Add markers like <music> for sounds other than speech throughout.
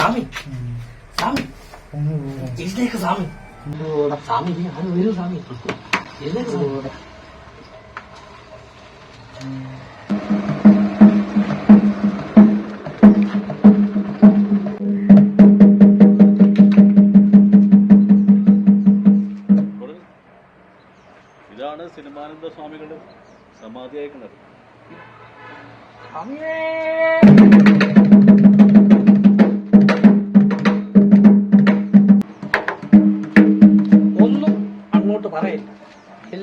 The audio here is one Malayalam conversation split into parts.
സ്വാമി സ്വാമി എഴുന്നേക്ക് സ്വാമി സ്വാമി ആരും വരൂ സ്വാമി എഴുന്നേക്ക് സ്വാമി ഇതാണ് സിനിമാനന്ദ സ്വാമികളുടെ സമാധിയായ കിണർ ഒന്നും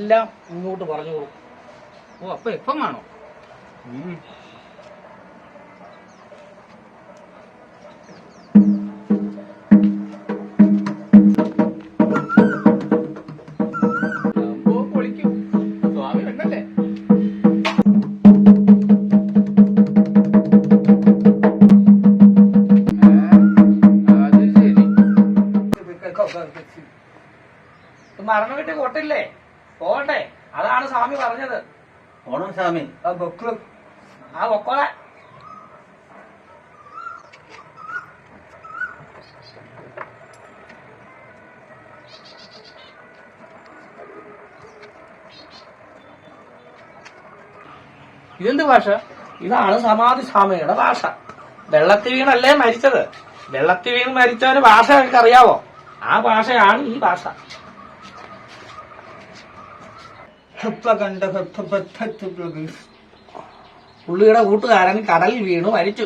എല്ലാം ഇങ്ങോട്ട് പറഞ്ഞോളൂ ഓ അപ്പൊ എപ്പം ആണോ മരണ വീട്ടിൽ കൊട്ടില്ലേ പോകണ്ടേ? അതാണ് സ്വാമി പറഞ്ഞത്. ഓണം സ്വാമി. ആ ബൊക്ക് ആ ബൊക്കോളെ ഇതെന്ത് ഭാഷ? ഇതാണ് സമാധി സ്വാമിയുടെ ഭാഷ. വെള്ളത്തി വീണല്ലേ മരിച്ചത്? വെള്ളത്തി വീണ് മരിച്ചവന് ഭാഷ എനിക്കറിയാവോ അറിയാവോ ആ ഭാഷയാണ് ഈ ഭാഷ. പുള്ളിയുടെ കൂട്ടുകാരൻ കടലിൽ വീണു മരിച്ചു.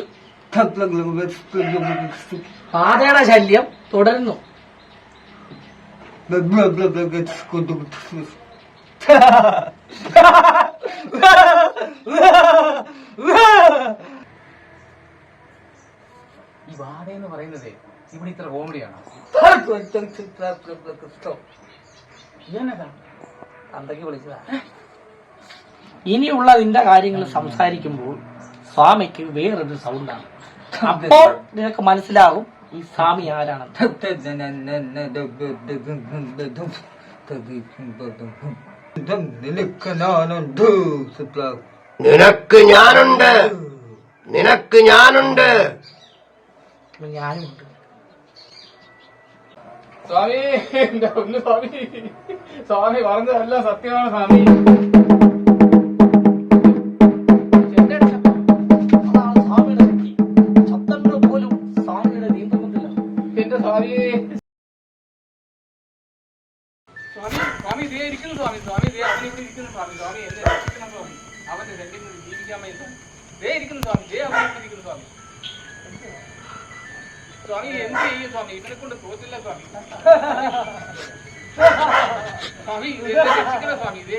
പാതയുടെ ശല്യം തുടരുന്നു. ഈ ബാധ എന്ന് പറയുന്നത് ഇവിടെ ഇത്ര കോമഡിയാണോ അന്തക്ക് വിളിച്ചതാ. ഇനിയുള്ളതിന്റെ കാര്യങ്ങൾ സംസാരിക്കുമ്പോൾ സ്വാമിക്ക് വേറൊരു സൗണ്ടാണ്. അപ്പോൾ നിനക്ക് മനസ്സിലാകും ഈ സ്വാമി ആരാണെന്ന്. നിനക്ക് ഞാനുണ്ട്. നിനക്ക് ഞാനുണ്ട്. ഞാനുണ്ട്. സ്വാമി എന്റെ ഒന്ന് സ്വാമി. സ്വാമി പറഞ്ഞതല്ല സത്യമാണ് സ്വാമി. സ്വാമി. സ്വാമി സ്വാമി അവന്റെ സെന്റിമെന്റ് ജീവിക്കാൻ വേണ്ടി ദേ ഇരിക്കുന്നു സ്വാമി ദേ അവൻ ഇരിക്കുന്നു സ്വാമി. സ്വാമി എന്ത് ചെയ്യും സ്വാമി? ഇവനെ കൊണ്ട് തോറ്റില്ല സ്വാമി. സ്വാമി രക്ഷിക്കണം സ്വാമി? ഇതേ.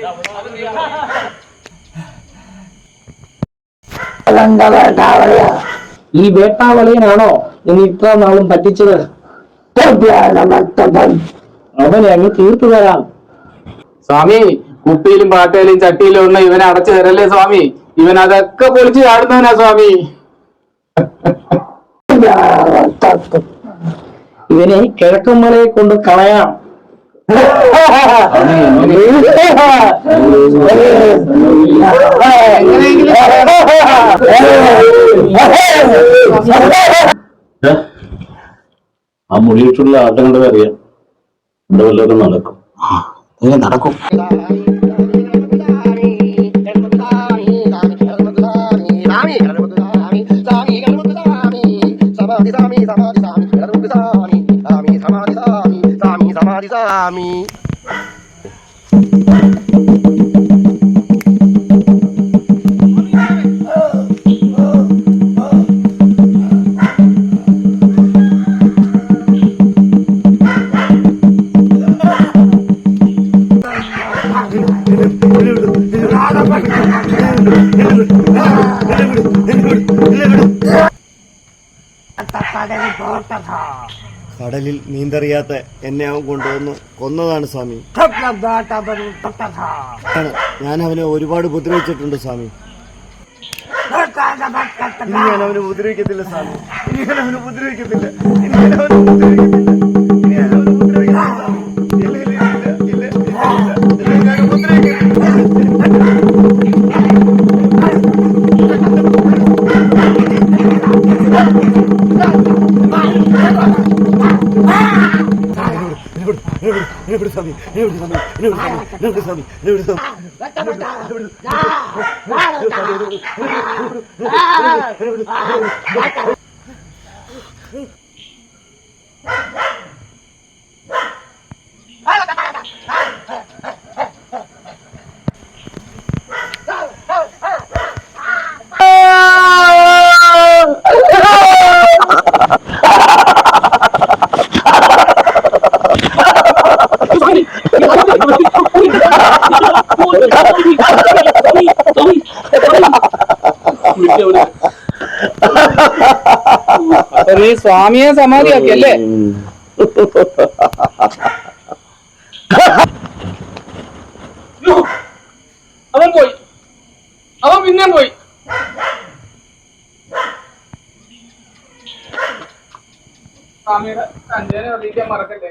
ഈ വേട്ടാവളിയനാണോ നിങ്ങൾ ഇത്ര നാളും പറ്റിച്ചത്? അവനെ അങ്ങ് തീർത്തു തരാം. സ്വാമി കുപ്പിയിലും പാട്ടയിലും ചട്ടിയിലും ഒന്ന് ഇവനെ അടച്ചു തരല്ലേ സ്വാമി? ഇവൻ അതൊക്കെ പൊളിച്ച് ചാടുന്നവനാ സ്വാമി. <laughs> ഇവനെ കിഴക്കൻ മലയെ കൊണ്ട് കളയാം. ആ മുടിയിട്ടുള്ള ആട്ടങ്ങളുടെ അറിയാം ഇവിടെ വല്ലതും നടക്കും. നടക്കും? আমি তার তাদের বরটা ধর। കടലിൽ നീന്തറിയാത്ത എന്നെ അവൻ കൊണ്ടുവന്ന് കൊന്നതാണ് സ്വാമി. ഞാൻ അവനെ ഒരുപാട് ഉപദ്രവിച്ചിട്ടുണ്ട് സ്വാമി. ഞാൻ അവനെ ഉപദ്രവിക്കത്തില്ല സ്വാമി. ഇനി ഞാൻ അവനെ ഉപദ്രവിക്കത്തില്ല. ഇനി ഞാൻ അവനെ ഉപദ്രവിക്കത്തില്ല. എന്നെ വിട് സ്വാമി എന്നെ വിട് സ്വാമി എന്നെ വിട് സ്വാമി എന്നെ വിട് സ്വാമി നീ സ്വാമിയെ സമാധിയാക്കി അല്ലേ? അവൻ പോയി. അവൻ പിന്നെ പോയി. സ്വാമിയുടെ അഞ്ചേനെ അറിയിക്കാൻ മറക്കല്ലേ?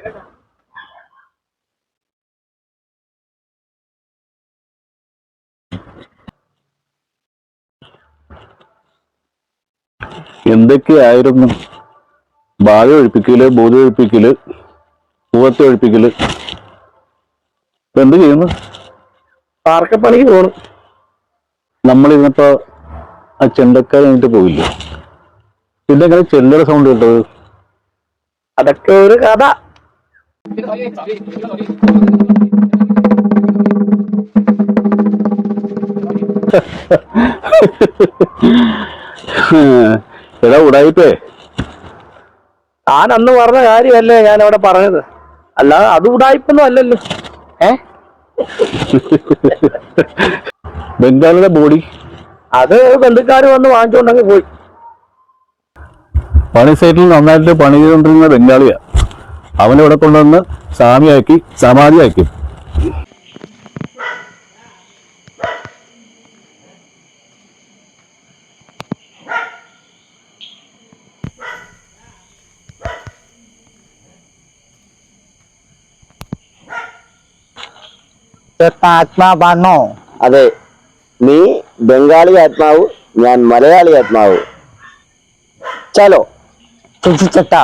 എന്തൊക്കെയായിരുന്നു ബാധ ഒഴിപ്പിക്കൽ ബോധ ഒഴിപ്പിക്കൽ പൂവത്തെ ഒഴിപ്പിക്കൽ. ഇപ്പൊ എന്ത് ചെയ്യുന്നു? പാർക്കപ്പണിക്ക് പോണു. നമ്മളിരുന്നപ്പോ ആ ചെണ്ടക്കാർ കഴിഞ്ഞിട്ട് പോയില്ലേ പിന്നെ എങ്ങനെ സൗണ്ട് കേട്ടത്? അതൊക്കെ ഒരു കഥ. ഉടായിപ്പേ <laughs> താൻ അന്ന് പറഞ്ഞ കാര്യമല്ലേ ഞാൻ അവിടെ പറഞ്ഞത്. അല്ലാതെ അത് ഉടായ്പൊന്നും അല്ലല്ലോ. ഏ? ബംഗാളിലെ ബോഡി. അത് ബന്ധുക്കാർ വന്ന് വാങ്ങിച്ചുകൊണ്ടങ്ങ് പോയി. പണി സൈറ്റിൽ നന്നായിട്ട് പണി ചെയ്തുകൊണ്ടിരുന്ന ബംഗാളിയാ ഇവിടെ കൊണ്ടുവന്ന് സ്വാമിയാക്കി സമാധിയാക്കി. ആത്മാവാണോ അതെ. നീ ബംഗാളി ആത്മാവ് ഞാൻ മലയാളി ആത്മാവ്. ചലോ. ചേട്ടാ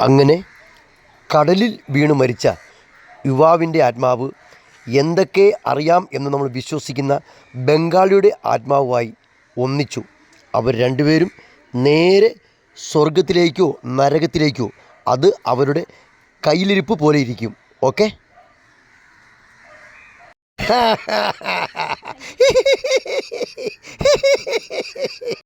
അങ്ങനെ കടലിൽ വീണു മരിച്ച യുവാവിന്റെ ആത്മാവ് എന്തൊക്കെ അറിയാം എന്ന് നമ്മൾ വിശ്വസിക്കുന്ന ബംഗാളിയുടെ ആത്മാവുമായി ഒന്നിച്ചു. അവർ രണ്ടുപേരും നേരെ സ്വർഗത്തിലേക്കോ നരകത്തിലേക്കോ അത് അവരുടെ കയ്യിലിരിപ്പ് പോലെ ഇരിക്കും. ഓക്കെ? <laughs>